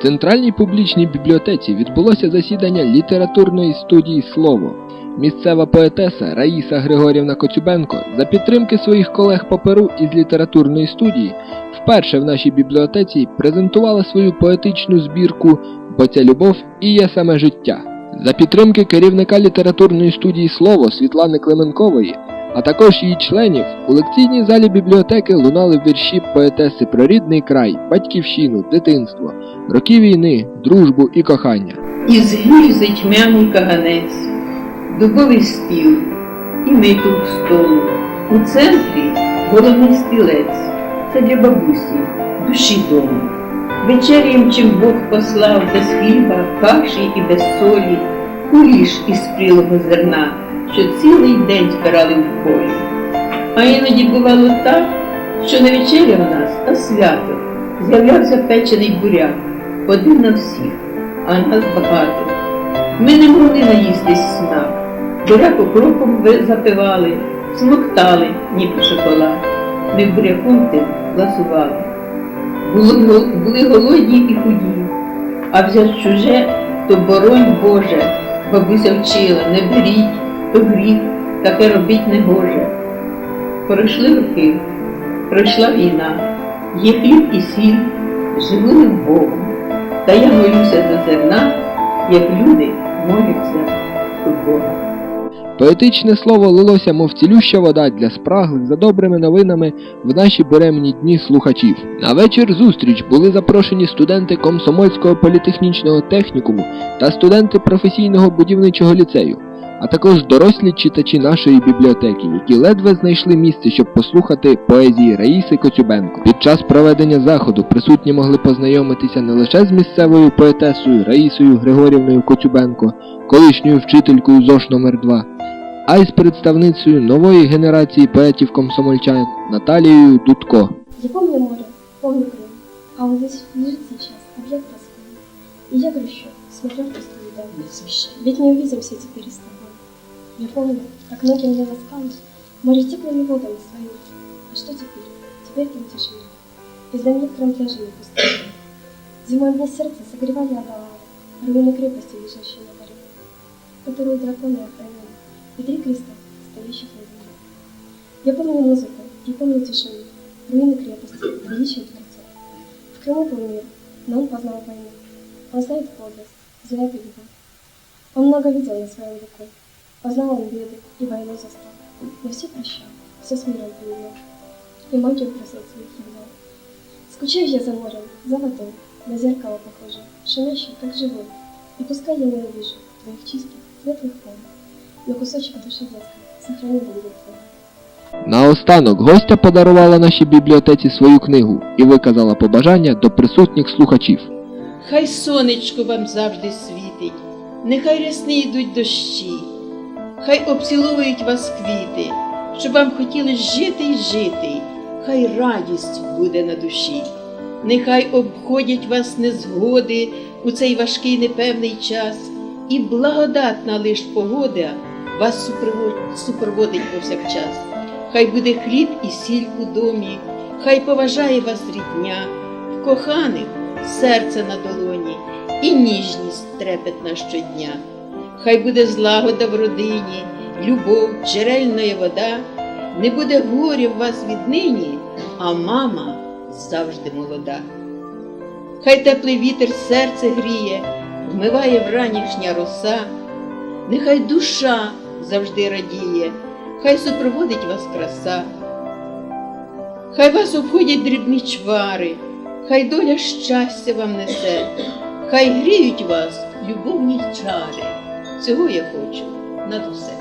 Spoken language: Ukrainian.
В центральній публічній бібліотеці відбулося засідання літературної студії Слово. Місцева поетеса Раїса Григорівна Коцюбенко за підтримки своїх колег по Перу із літературної студії вперше в нашій бібліотеці презентувала свою поетичну збірку Бо ця любов і є саме життя. За підтримки керівника літературної студії Слово Світлани Клименкової, а також її членів, у лекційній залі бібліотеки лунали вірші поетеси про рідний край, батьківщину, дитинство, роки війни, дружбу і кохання. Із гільзи тьмяний каганець, дубовий стіл і миток столу. У центрі головний стілець. Це для бабусі, душі дому. Вечерям, чим Бог послав без хліба, каші і без солі, куліш із прілого зерна, що цілий день збирали в полі. А іноді бувало так, що не вечеря в нас, а свято. З'являвся печений буряк, один на всіх, а нас багато. Ми не могли наїстись сна. Буряк окропом запивали, смоктали, ніби шоколад. Ми буряком тим ласували. Були, голодні і худі, а взять чуже, то боронь Боже, бабуся вчила, не беріть, то гріх, таке робить не гоже. Пройшли роки, пройшла війна, є хліб і сіль, живу не в Богу. Та я молюся до зерна, як люди моляться до Бога. Поетичне слово лилося, мов цілюща вода для спраглих за добрими новинами в наші буремні дні слухачів. На вечір зустріч були запрошені студенти Комсомольського політехнічного технікуму та студенти професійного будівничого ліцею, а також дорослі читачі нашої бібліотеки, які ледве знайшли місце, щоб послухати поезії Раїси Коцюбенко. Під час проведення заходу присутні могли познайомитися не лише з місцевою поетесою Раїсою Григорівною Коцюбенко, колишньою вчителькою ЗОШ номер 2 а й з представницею нової генерації поетів-комсомольчан Наталією Дудко. Я помню море, помню Крым, а он здесь лежит сейчас, объект Москвы. И я грущу, смотря в пустую даль. Ведь не увидимся теперь с тобой. Я помню, как ноги мне ласкали, море теплыми водами своими. А что теперь? Теперь там тишина. И знаменит кром пляжами пустыни. Зимой мне сердце согревали обвалы, руины крепости, лежащие на море, которую драконы охраняли, и три креста, стоящих на земле. Я помню музыку, я помню тишину, руины крепости, величие дворца. В Крыму был мир, но он познал войну. Он знает подлость, знает и любовь. Он много видел на своем веку. Познал он беды и войну застал. Но все прощал, все с миром принимал. И магию красот своих являл. Скучаю я за морем, за водой, на зеркало похоже, шумящее, как живой. И пускай я не увижу твоих чистых, светлых волн, но кусочек души детской сохрани будет твой. Наостанок гостя подарувала нашій бібліотеці свою книгу і виказала побажання до присутніх слухачів. Хай сонечко вам завжди світить, нехай рясні йдуть дощі, хай обціловують вас квіти, щоб вам хотілось жити й жити, хай радість буде на душі, нехай обходять вас незгоди у цей важкий непевний час, і благодатна лиш погода вас супроводить повсякчас. Хай буде хліб і сіль у домі, хай поважає вас рідня, в коханих серце на долоні. І ніжність трепетна щодня. Хай буде злагода в родині, любов, джерельна вода, не буде горя в вас віднині, а мама завжди молода. Хай теплий вітер серце гріє, вмиває вранішня роса, нехай душа завжди радіє, хай супроводить вас краса. Хай вас обходять дрібні чвари, хай доля щастя вам несе, хай гріють вас любовні чари. Цього я хочу над усе.